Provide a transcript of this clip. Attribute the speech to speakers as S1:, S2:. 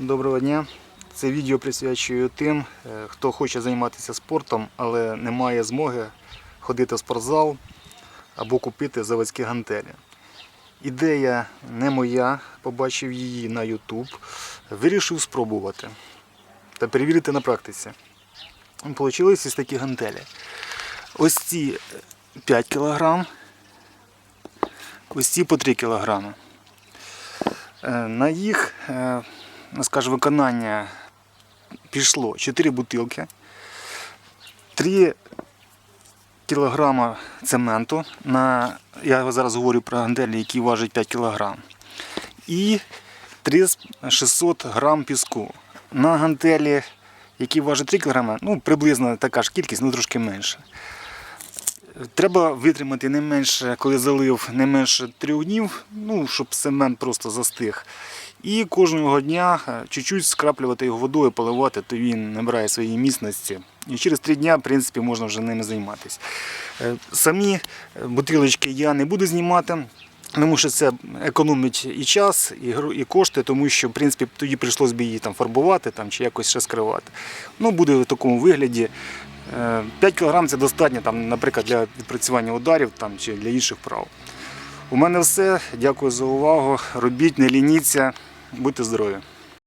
S1: Доброго дня. Це відео присвячую тим, е, хто хоче займатися спортом, але не має змоги ходити в спортзал або купити заводські гантелі. Ідея не моя, побачив її на YouTube, вирішив спробувати та перевірити на практиці. Получились ось такі гантелі. Ось ці 5 кг, ось ці по 3 кг. Е, На їх, е, скажімо, виконання пішло 4 бутилки, 3 кілограма цементу. На, я зараз говорю про ганделі, які важать 5 кг. І 3600 грам піску. На гантелі, які важать 3 кг, ну приблизно така ж кількість, ну трошки менше. Треба витримати не менше, коли залив не менше трьох днів, ну, щоб цемент просто застиг. І кожного дня е, чуть-чуть скраплювати його водою, поливати, то він набирає своєї міцності. І через три дні, в принципі, можна вже ними займатися. Е, Самі е, бутилочки я не буду знімати. Тому що це економить і час, і, кошти, тому що в принципі тоді прийшлось би її там фарбувати там, чи якось ще скривати. Ну, буде в такому вигляді. Е, 5 кг це достатньо, там, наприклад, для відпрацювання ударів там, чи для інших прав. У мене все. Дякую за увагу. Робіть, не лініться, будьте здорові.